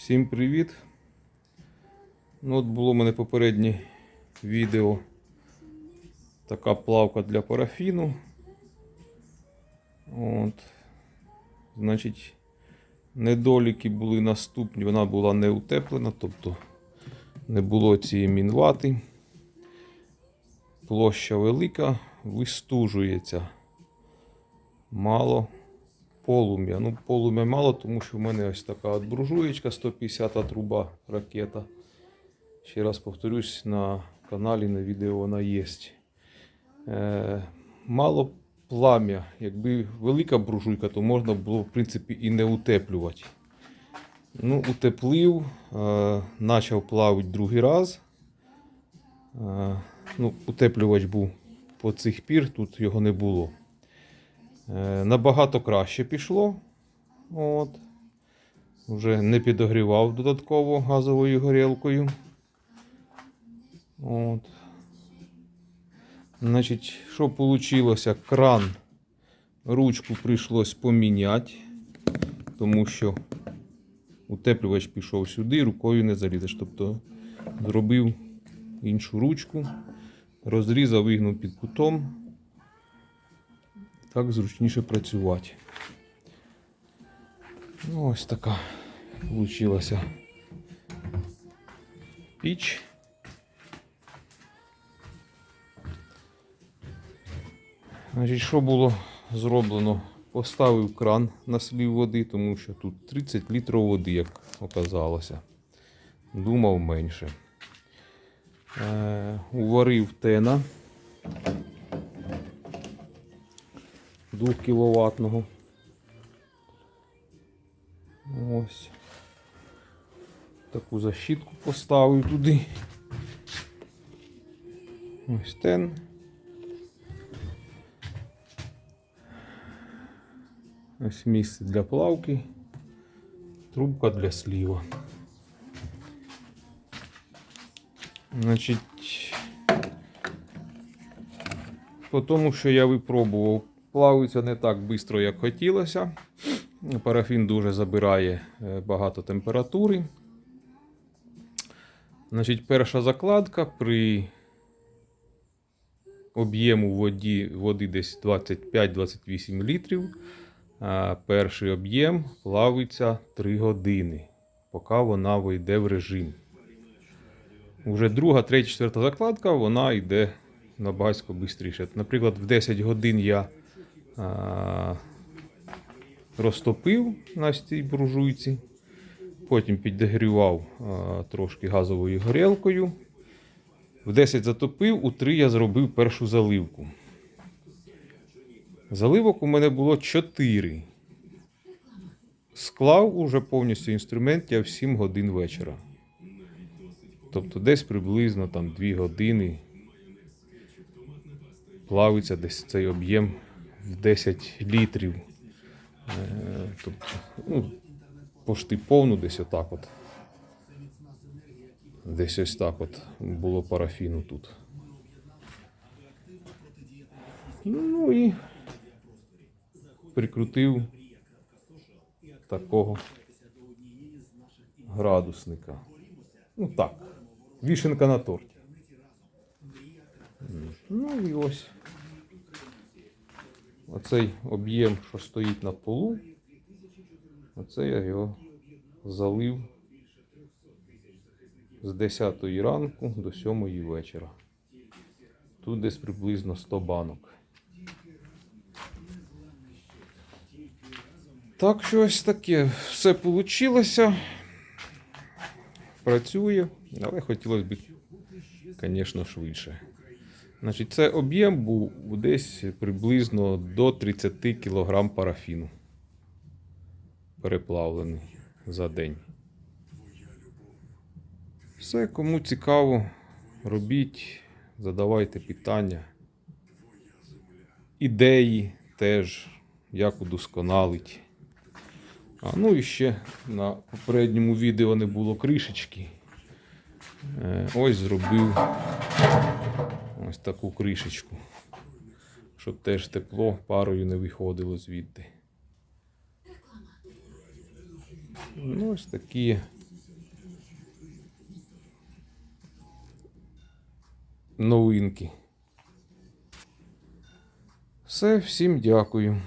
Всім привіт! Ну, от було в мене попереднє відео. Така плавка для парафіну. От. Значить, недоліки були наступні. Вона була не утеплена, тобто не було цієї мінвати. Площа велика, вистужується. Мало полум'я. Ну, полум'я мало, тому що в мене ось така от буржуєчка 150 труба ракета. Ще раз повторюсь, на каналі на відео вона є. Е, мало плам'я. Якби велика буржуйка, то можна було, в принципі, і не утеплювати. Ну, утеплив, е, почав плавити другий раз. Е, ну, утеплювач був по цих пір, тут його не було. Е, Набагато краще пішло. От. Вже не підогрівав додатково газовою горілкою. От. Значить, що вийшло? Кран, ручку прийшлось поміняти, тому що утеплювач пішов сюди, рукою не залізеш. Тобто зробив іншу ручку, розрізав, вигнув під кутом. Так зручніше працювати. Ну, ось така вийшла піч. Значить, що було зроблено? Поставив кран на слів води, тому що тут 30 літрів води, як оказалося. Думав менше. Е, уварив тена 2 кіловатного. Ось. Таку защитку поставив туди. Ось тен. Ось місце для плавки. Трубка для сліва. Значить, по тому, що я випробував, плавиться не так швидко, як хотілося. Парафін дуже забирає е, багато температури. Значить, перша закладка при об'єму воді, води десь 25-28 літрів. Перший об'єм плавиться 3 години, поки вона вийде в режим. Уже друга, третя, четверта закладка, вона йде набагато швидше. Наприклад, в 10 годин я а, розтопив на цій буржуйці, потім підігрівав трошки газовою горілкою. В 10 затопив, у 3 я зробив першу заливку. Заливок у мене було 4. Склав уже повністю інструмент я в 7 годин вечора. Тобто десь приблизно там 2 години плавиться десь цей об'єм в 10 літрів. Е, Тобто, ну, пошти повну десь отак от. Десь ось так от було парафіну тут. Ну і прикрутив такого градусника. Ну так, вішенка на торті. Ну і ось оцей об'єм, що стоїть на полу, оце я його залив з 10 ранку до 7 вечора. Тут десь приблизно 100 банок. Так що ось таке. Все вийшло. Працює, але хотілося б, звісно, швидше. Значить, це об'єм був десь приблизно до 30 кг парафіну. Переплавлений за день. Все, кому цікаво, робіть, задавайте питання. Ідеї теж, як удосконалить. А ну і ще на попередньому відео не було кришечки. Е, Ось зробив ось таку кришечку, щоб теж тепло парою не виходило звідти. Ну, Ось такі. Новинки. Все, всім дякую.